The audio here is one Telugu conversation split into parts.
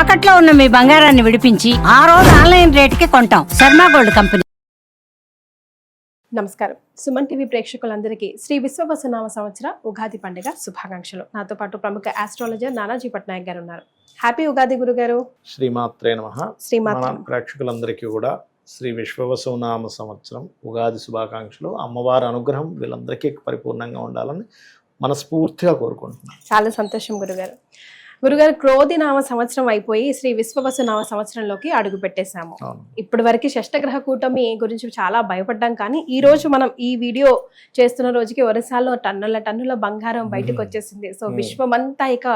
తాకట్లో ఉన్న మీ బంగారాన్ని విడిపించి ఆ రోజు ఆన్లైన్ రేటుకి కొంటాం. Sharma gold company. నమస్కారం. సుమన్ టీవీ ప్రేక్షకులందరికీ శ్రీ విశ్వవసనామ సంవత్సర ఉగాది పండుగ శుభాకాంక్షలు. నాతో పాటు ప్రముఖ ఆస్ట్రాలజర్ నానాజీ పట్నాయక్ గారు ఉన్నారు. హ్యాపీ ఉగాది గురుగారు. శ్రీమాత్రే నమ. ప్రేక్షకులందరికీ కూడా శ్రీ విశ్వవసునామ సంవత్సరం ఉగాది శుభాకాంక్షలు. అమ్మవారి అనుగ్రహం వీళ్ళందరికీ పరిపూర్ణంగా ఉండాలని మనస్ఫూర్తిగా కోరుకుంటున్నాను చాలా సంతోషం గురుగారు. గురుగారు క్రోధి నామ సంవత్సరం అయిపోయి శ్రీ విశ్వవసు నామ సంవత్సరంలోకి అడుగు పెట్టేశాము ఇప్పటి వరకు షష్టగ్రహ కూటమి గురించి చాలా భయపడ్డాం కానీ ఈ రోజు మనం ఈ వీడియో చేస్తున్న రోజుకి ఒరిస్సాలో టన్నుల టన్నుల బంగారం బయటకు. వచ్చేసింది సో. విశ్వమంతా ఇక.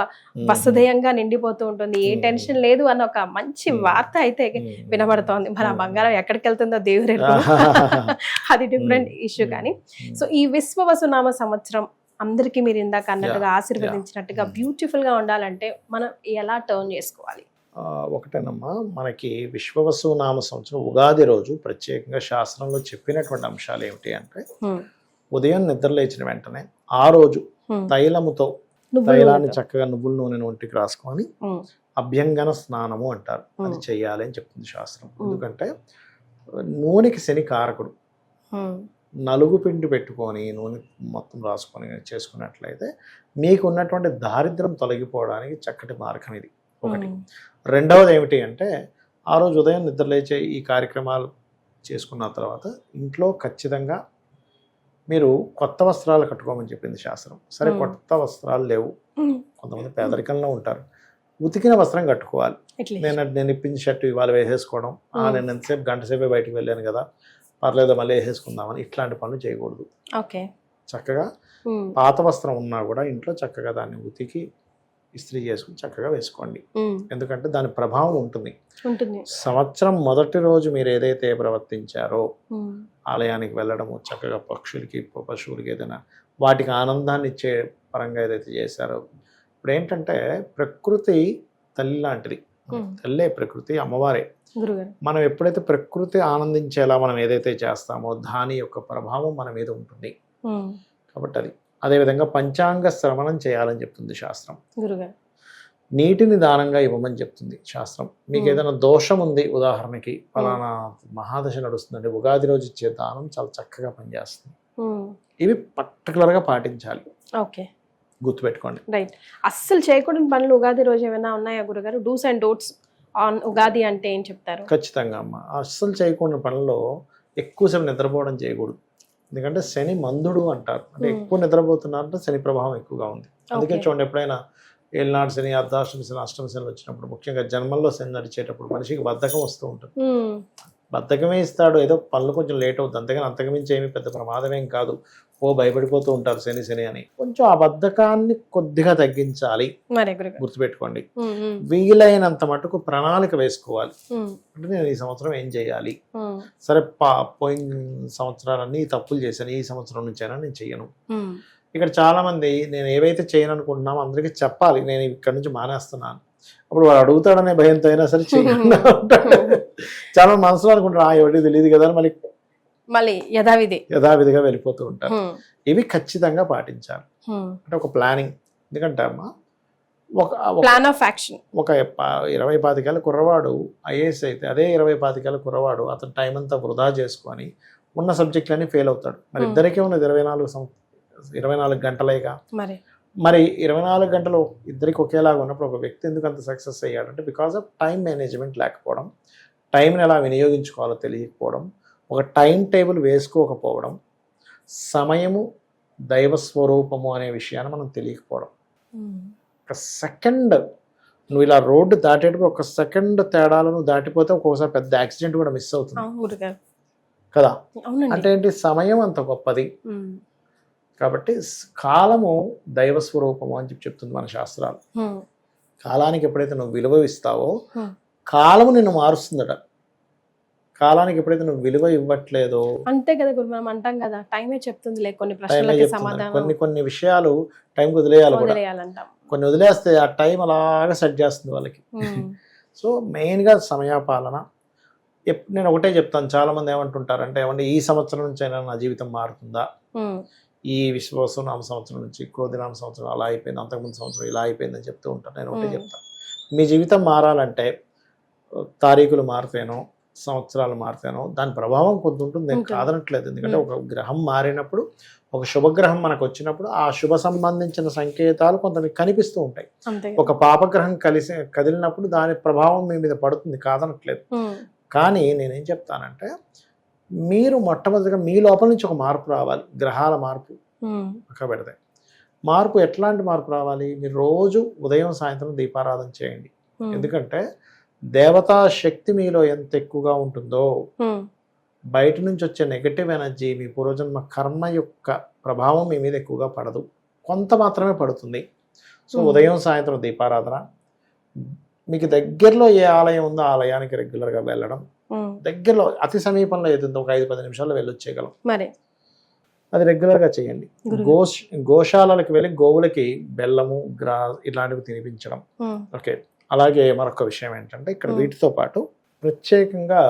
వసుదయంగా నిండిపోతూ ఉంటుంది ఏ. టెన్షన్ లేదు అన్న ఒక మంచి. వార్త అయితే. వినబడుతోంది మరి ఆ మ్మ్. బంగారం ఎక్కడికి వెళ్తుందో దేవుడు అది డిఫరెంట్. ఇష్యూ కానీ. సో ఈ విశ్వవసునామ సంవత్సరం అందరికీ మీరు ఇందాక అన్నట్టుగా ఆశీర్వదించినట్టుగా Mm. బ్యూటిఫుల్గా ఉండాలంటే మనం ఎలా టర్న్ చేసుకోవాలి ఒకటేనమ్మా మనకి విశ్వవసు నామ సంవత్సరం ఉగాది రోజు ప్రత్యేకంగా శాస్త్రంలో చెప్పినటువంటి అంశాలు ఏమిటి అంటే Hmm. ఉదయం నిద్ర లేచిన వెంటనే ఆ రోజు Hmm. తైలముతో తైలాన్ని. చక్కగా నువ్వుల నూనెను ఒంటికి రాసుకొని Hmm. అభ్యంగన స్నానము అంటారు అది Hmm. చెయ్యాలి అని చెప్తుంది శాస్త్రం Hmm. ఎందుకంటే నూనెకి శని కారకుడు Hmm. నలుగు పిండి పెట్టుకొని నూనె మొత్తం రాసుకొని చేసుకున్నట్లయితే మీకు ఉన్నటువంటి దారిద్రం తొలగిపోవడానికి చక్కటి మార్గం ఇది ఒకటి. రెండవది ఏమిటి అంటే ఆ రోజు ఉదయం నిద్రలేచే ఈ కార్యక్రమాలు చేసుకున్న తర్వాత ఇంట్లో ఖచ్చితంగా మీరు కొత్త వస్త్రాలు కట్టుకోమని చెప్పింది శాస్త్రం సరే. కొత్త వస్త్రాలు లేవు. కొంతమంది పేదరికంలో ఉంటారు ఉతికిన వస్త్రం కట్టుకోవాలి. నేను నేను ఇప్పించిన షర్ట్ ఇవాళ వేసేసుకోవడం. నేను ఎంతసేపు గంట సేపే బయటికి వెళ్ళాను కదా పర్లేదు మళ్ళీ వేసేసుకుందామని ఇట్లాంటి పనులు చేయకూడదు ఓకే చక్కగా. పాత వస్త్రం ఉన్నా కూడా ఇంట్లో చక్కగా దాన్ని ఉతికి ఇస్త్రీ చేసుకుని చక్కగా వేసుకోండి. ఎందుకంటే దాని ప్రభావం ఉంటుంది సంవత్సరం మొదటి రోజు మీరు ఏదైతే ప్రవర్తించారో. ఆలయానికి వెళ్ళడము చక్కగా పక్షులకి పశువులకి ఏదైనా వాటికి ఆనందాన్ని ఇచ్చే పరంగా ఏదైతే చేశారో ఇప్పుడు ఏంటంటే ప్రకృతి తల్లి లాంటిది. తల్లే ప్రకృతి అమ్మవారే. మనం ఎప్పుడైతే ప్రకృతి ఆనందించేలా మనం ఏదైతే చేస్తామో దాని యొక్క ప్రభావం మన మీద ఉంటుంది. కాబట్టి అది అదేవిధంగా పంచాంగ శ్రవణం చేయాలని చెప్తుంది శాస్త్రం. నీటిని దానంగా ఇవ్వమని చెప్తుంది శాస్త్రం. మీకు. ఏదైనా దోషం ఉంది ఉదాహరణకి ఫలానా మహాదశ నడుస్తుందంటే ఉగాది రోజు ఇచ్చే దానం చాలా చక్కగా పనిచేస్తుంది. ఇవి పర్టికులర్గా పాటించాలి. ఓకే. గుర్తుపెట్టుకోండి. రైట్ అస్సలు చేయకూడని పనులు ఉగాది రోజు ఏమైనా ఉన్నాయా గురుగారు? Do's and don'ts on Ugadi అంటే ఏం చెప్తారు? ఖచ్చితంగా అమ్మ. అస్సలు చేయకుండా పనుల్లో ఎక్కువసేపు నిద్రపోవడం చేయకూడదు. ఎందుకంటే శని మందుడు అంటారు. అంటే Hmm. ఎక్కువ నిద్రపోతున్నారంటే శని ప్రభావం ఎక్కువగా ఉంది. అందుకే. చూడండి ఎప్పుడైనా ఏళ్ళనాడు శని అర్ధాష్టమి శని అష్టమి శని వచ్చినప్పుడు ముఖ్యంగా జన్మల్లో శని నడిచేటప్పుడు మనిషికి బద్ధకం వస్తూ ఉంటుంది. Hmm. బద్ధకమే ఇస్తాడు. ఏదో పనులు కొంచెం లేట్ అవుతుంది. అంతేగాని అంతకుమించి ఏమీ పెద్ద ప్రమాదమేం కాదు. ఓ భయపడిపోతూ ఉంటారు శని శని అని. కొంచెం ఆ బద్ధకాన్ని కొద్దిగా తగ్గించాలి. గుర్తుపెట్టుకోండి. వీలైనంత మటుకు ప్రణాళిక వేసుకోవాలి. అంటే నేను ఈ సంవత్సరం ఏం చేయాలి. సరే పా పోయిన సంవత్సరాలన్నీ తప్పులు చేశాను. ఈ సంవత్సరం నుంచైనా నేను చెయ్యను. ఇక్కడ చాలా మంది నేను ఏవైతే చేయను అనుకుంటున్నామో అందరికీ చెప్పాలి. నేను ఇక్కడ నుంచి మానేస్తున్నాను. అప్పుడు వాడు అడుగుతాడనే భయంతో అయినా సరే చేయకుండా ఉంటాడు చాలా మనసులో అనుకుంటారు ఆ ఎవరికి తెలియదు కదా అని మళ్ళీ మళ్ళీ యథావిధి. యథావిధిగా వెళ్ళిపోతూ ఉంటారు. ఇవి ఖచ్చితంగా పాటించాలి. అంటే ఒక ప్లానింగ్. ఎందుకంటే అమ్మా ఒక ప్లాన్ ఆఫ్ యాక్షన్. ఒక ఇరవై పాతికేళ్ళ కుర్రవాడు ఐఏఎస్ అయితే అదే ఇరవై పాతికేళ్ళ కుర్రవాడు అతను టైం అంతా వృధా చేసుకొని ఉన్న సబ్జెక్టులన్నీ ఫెయిల్ అవుతాడు. మరి. ఇద్దరికే ఉన్నది ఇరవై నాలుగు సం ఇరవై నాలుగు గంటలేగా? మరి. మరి ఇరవై నాలుగు గంటలు ఇద్దరికి ఒకేలాగా ఉన్నప్పుడు ఒక వ్యక్తి ఎందుకు అంత సక్సెస్ అయ్యాడంటే బికాస్ ఆఫ్ టైం మేనేజ్మెంట్ లేకపోవడం టైంని ఎలా వినియోగించుకోవాలో తెలియకపోవడం ఒక టైం టేబుల్ వేసుకోకపోవడం సమయము దైవ స్వరూపము అనే విషయాన్ని మనం తెలియకపోవడం. ఒక సెకండ్ నువ్వు ఇలా రోడ్డు దాటేటప్పుడు ఒక సెకండ్ తేడాలను దాటిపోతే ఒక్కొక్కసారి పెద్ద యాక్సిడెంట్ కూడా మిస్ అవుతుంది. కదా? అంటే ఏంటి? సమయం అంత గొప్పది. కాబట్టి కాలము దైవ స్వరూపము అని చెప్పి చెప్తుంది మన శాస్త్రాలు. కాలానికి ఎప్పుడైతే నువ్వు విలువ ఇస్తావో. కాలము నిన్ను మారుస్తుందట. కాలానికి ఎప్పుడైతే నువ్వు విలువ ఇవ్వట్లేదో అంతే కదా గురు మనం అంటాం కదా. టైమే చెప్తుంది లే కొన్ని ప్రశ్నలకి సమాధానం. కొన్ని కొన్ని విషయాలు టైంకి వదిలేయాలి వదిలేయాలంటాం. కొన్ని వదిలేస్తే ఆ టైం అలాగా సెట్ చేస్తుంది వాళ్ళకి. సో మెయిన్గా సమయపాలన. నేను ఒకటే చెప్తాను. చాలా మంది ఏమంటుంటారంటే ఏమంటే ఈ సంవత్సరం నుంచి అయినా నా జీవితం మారుతుందా? Hmm. ఈ విశ్వాసం నామ సంవత్సరం నుంచి క్రోధి నామ సంవత్సరం అలా అయిపోయింది అంతకుముందు సంవత్సరం ఇలా అయిపోయిందని చెప్తూ ఉంటాను. నేను ఒకటే Hmm. చెప్తాను. మీ జీవితం మారాలంటే తారీఖులు మారితేనో సంవత్సరాలు మారితేనో దాని ప్రభావం కొంత ఉంటుంది. నేను. కాదనట్లేదు. ఎందుకంటే ఒక గ్రహం మారినప్పుడు ఒక శుభగ్రహం మనకు వచ్చినప్పుడు ఆ శుభ సంబంధించిన సంకేతాలు కొంత మీకు కనిపిస్తూ ఉంటాయి. ఒక పాపగ్రహం కలిసి కదిలినప్పుడు దాని ప్రభావం మీ మీద పడుతుంది. కాదనట్లేదు. కానీ నేనేం చెప్తానంటే మీరు మొట్టమొదటిగా మీ లోపల నుంచి ఒక మార్పు రావాలి. గ్రహాల మార్పు. పక్క పెడతాయి మార్పు ఎట్లాంటి మార్పు రావాలి? మీరు రోజు ఉదయం సాయంత్రం దీపారాధన చేయండి. ఎందుకంటే దేవతా శక్తి మీలో ఎంత ఎక్కువగా ఉంటుందో బయట నుంచి వచ్చే నెగటివ్ ఎనర్జీ మీ పూర్వజన్మ కర్మ యొక్క ప్రభావం మీ మీద ఎక్కువగా పడదు. కొంత మాత్రమే పడుతుంది. సో. ఉదయం సాయంత్రం దీపారాధన. మీకు దగ్గరలో ఏ ఆలయం ఉందో ఆలయానికి రెగ్యులర్గా వెళ్ళడం. దగ్గరలో అతి సమీపంలో ఏది ఉందో ఒక ఐదు పది నిమిషాల్లో వెళ్ళొచ్చేయగలం. మరి? అది రెగ్యులర్గా చేయండి. గోష్ గోశాలలకు వెళ్ళి గోవులకి బెల్లము గ్రా ఇలాంటివి తినిపించడం. ఓకే. అలాగే మరొక విషయం ఏంటంటే ఇక్కడ. వీటితో పాటు ప్రత్యేకంగా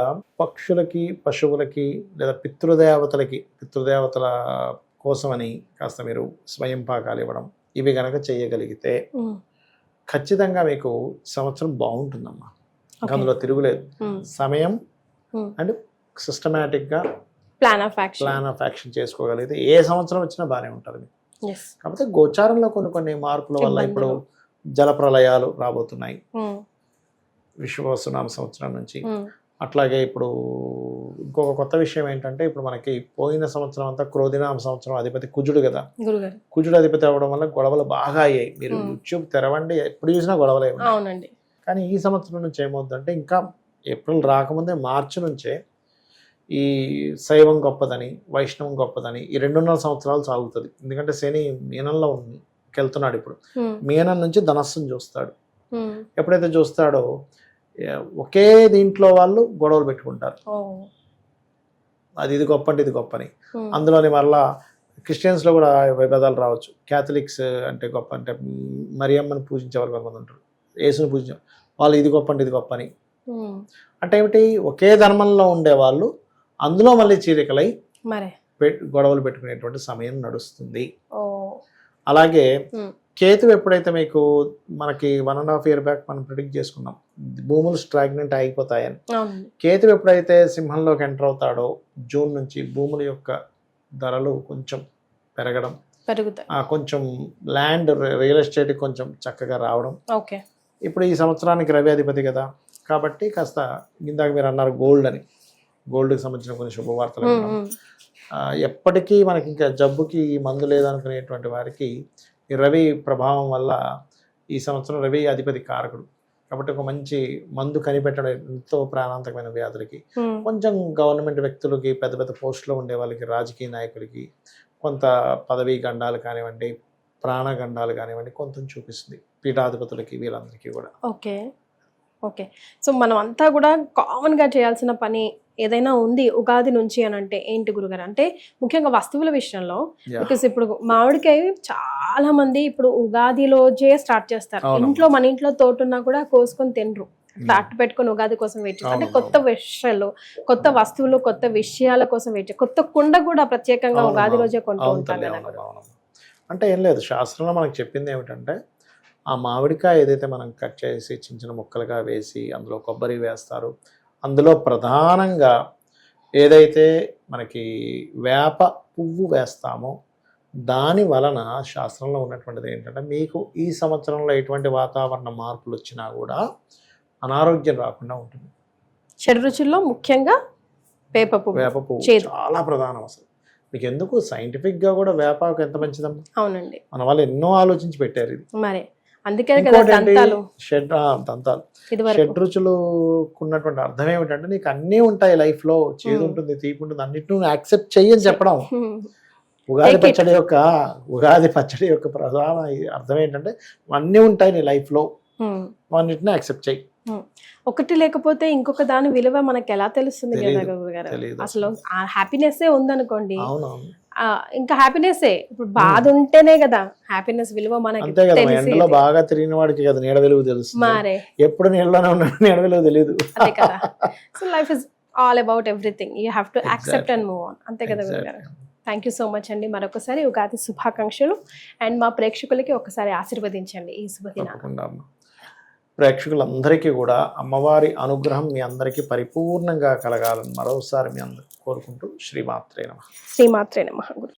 పక్షులకి పశువులకి లేదా పితృదేవతలకి పితృదేవతల కోసమని కాస్త మీరు స్వయం పాకాలు ఇవ్వడం ఇవి గనక చేయగలిగితే ఖచ్చితంగా మీకు సంవత్సరం బాగుంటుందమ్మా. అందులో తిరుగులేదు. సమయం. అండ్ సిస్టమేటిక్గా plan of action plan of action చేసుకోగలిగితే ఏ సంవత్సరం వచ్చినా బాగానే ఉంటుంది కాకపోతే గోచారంలో కొన్ని కొన్ని మార్పుల వల్ల ఇప్పుడు జల ప్రళయాలు రాబోతున్నాయి. ఉమ్, విశ్వవసునామ సంవత్సరం నుంచి. అట్లాగే ఇప్పుడు ఇంకొక కొత్త విషయం ఏంటంటే ఇప్పుడు మనకి పోయిన సంవత్సరం అంతా క్రోధినామ సంవత్సరం అధిపతి కుజుడు కదా. కుజుడు అధిపతి అవ్వడం వల్ల గొడవలు బాగా అయ్యాయి. మీరు. యూట్యూబ్ తెరవండి ఎప్పుడు చూసినా గొడవలే అవునండి. కానీ ఈ సంవత్సరం నుంచి ఏమవుతుందంటే ఇంకా ఏప్రిల్ రాకముందే మార్చి నుంచే ఈ శైవం గొప్పదని వైష్ణవం గొప్పదని ఈ రెండున్నర సంవత్సరాలు సాగుతుంది. ఎందుకంటే శని మీనంలో ఉంది. వెళ్తున్నాడు ఇప్పుడు. మీనం నుంచి ధనస్సును చూస్తాడు. ఎప్పుడైతే చూస్తాడో ఒకే దీంట్లో వాళ్ళు గొడవలు పెట్టుకుంటారు. అది ఇది గొప్ప అంటే ఇది గొప్పని. అందులోని మరలా క్రిస్టియన్స్లో కూడా విభేదాలు రావచ్చు. క్యాథలిక్స్ అంటే గొప్ప అంటే మరియమ్మని పూజించే వాళ్ళు కొంతమంది ఉంటారు. యేసుని పూజించే వాళ్ళు ఇది గొప్ప అంటే ఇది గొప్ప అని అంటే ఏమిటి? ఒకే ధర్మంలో ఉండేవాళ్ళు అందులో మళ్ళీ చీరికలై గొడవలు పెట్టుకునేటువంటి సమయం నడుస్తుంది. అలాగే కేతు ఎప్పుడైతే మీకు మనకి one and half year back మనం ప్రిడిక్ట్ చేసుకున్నాం భూములు స్ట్రాగ్నెంట్ అయిపోతాయని. కేతు ఎప్పుడైతే సింహంలోకి ఎంటర్ అవుతాడో జూన్ నుంచి భూముల యొక్క ధరలు కొంచెం పెరగడం పెరుగుతాయి. కొంచెం ల్యాండ్ రియల్ ఎస్టేట్ కొంచెం చక్కగా రావడం. ఓకే. ఇప్పుడు ఈ సంవత్సరానికి రవి అధిపతి కదా కాబట్టి కాస్త ఇందాక మీరు అన్నారు గోల్డ్ అని. గోల్డ్కి సంబంధించిన కొన్ని శుభవార్తలు ఎప్పటికీ మనకి ఇంకా జబ్బుకి మందు లేదనుకునేటువంటి వారికి ఈ రవి ప్రభావం వల్ల ఈ సంవత్సరం రవి అధిపతి కారకుడు. కాబట్టి ఒక మంచి మందు కనిపెట్టడం ఎంతో ప్రాణాంతకమైన వ్యాధులకి కొంచెం గవర్నమెంట్ వ్యక్తులకి పెద్ద పెద్ద పోస్టులో ఉండే వాళ్ళకి రాజకీయ నాయకులకి కొంత పదవీ గండాలు కానివ్వండి ప్రాణ గండాలు కానివ్వండి కొంత చూపిస్తుంది. పీఠాధిపతులకి వీళ్ళందరికీ కూడా. ఓకే. ఓకే. సో మనం అంతా కూడా కామన్గా చేయాల్సిన పని ఏదైనా ఉంది ఉగాది నుంచి అని అంటే ఏంటి గురుగారు అంటే ముఖ్యంగా వస్తువుల విషయంలో. బికాస్ ఇప్పుడు మామిడికాయ చాలా మంది ఇప్పుడు ఉగాది రోజే స్టార్ట్ చేస్తారు. ఇంట్లో మన ఇంట్లో తోట ఉన్నా కూడా కోసుకొని తినరు అట్టు పెట్టుకొని ఉగాది కోసం వెయిట్ చేస్తారు అంటే. కొత్త విషయాలు కొత్త వస్తువులు కొత్త విషయాల కోసం వెయిట్ కొత్త కుండ కూడా ప్రత్యేకంగా. ఉగాది రోజే కొంటూ ఉంటారు. అంటే ఏం లేదు శాస్త్రంలో మనకు చెప్పింది ఏమిటంటే ఆ మామిడికాయ ఏదైతే మనం కట్ చేసి చిన్న చిన్న ముక్కలుగా వేసి అందులో కొబ్బరి వేస్తారు అందులో ప్రధానంగా ఏదైతే మనకి వేప పువ్వు వేస్తామో దాని వలన శాస్త్రంలో ఉన్నటువంటిది ఏంటంటే మీకు ఈ సంవత్సరంలో ఎటువంటి వాతావరణ మార్పులు వచ్చినా కూడా అనారోగ్యం రాకుండా ఉంటుంది. షడ్ రుచుల్లో ముఖ్యంగా వేప పువ్వు. వేప పువ్వు. చాలా ప్రధానం అసలు. మీకు ఎందుకు? scientific గా కూడా వేపాకు ఎంత మంచిదమ్మా? అవునండి. మన వాళ్ళు ఎన్నో ఆలోచించి పెట్టారు ఇది. మరే. అందుకే కదా? దంతాలు. షడ్ దంతాలు. రుచులు ఉన్నటువంటి అర్థం ఏమిటంటే నీకు అన్నీ ఉంటాయి లైఫ్లో చేదు Hmm. ఉంటుంది తీపి ఉంటుంది అన్నిటి నువ్వు యాక్సెప్ట్ చెయ్యని చెప్పడం. హ్మ్. Ugadi Take it. పచ్చడి యొక్క ఉగాది పచ్చడి యొక్క ప్రధాన అర్థం ఏంటంటే అన్నీ ఉంటాయి నీ లైఫ్లో. అన్నిటిని యాక్సెప్ట్ చెయ్యి. ఒకటి లేకపోతే ఇంకొక దాని విలువ మనకి ఎలా తెలుస్తుంది కదా అసలు ఆ హ్యాపీనెస్ ఉందనుకోండి. ఇంకా హ్యాపీనెస్ ఇప్పుడు బాధ ఉంటేనే కదా హ్యాపీనెస్ విలువ మనకి అంతే కదా తెలిసేది. ఎండలో బాగా తిరిగిన వాడికి కదా నీడ వెలుగు తెలుస్తుంది. మారే. ఎప్పుడు నీళ్ళలోనే ఉన్నాడు నీడ వెలుగు తెలియదు అదే కదా. So life is all about everything you have to accept and move on అంతే కదా గురుగారు? థ్యాంక్ యూ సో మచ్ అండి. మరొకసారి ఉగాది శుభాకాంక్షలు. అండ్ మా ప్రేక్షకులకి ఒకసారి ఆశీర్వదించండి ఈ శుభదిన ప్రేక్షకులందరికీ కూడా అమ్మవారి అనుగ్రహం మీ అందరికీ పరిపూర్ణంగా కలగాలని మరోసారి మీ అందరికీ కోరుకుంటూ శ్రీమాత్రే నమ. శ్రీమాత్రే నమ. గురు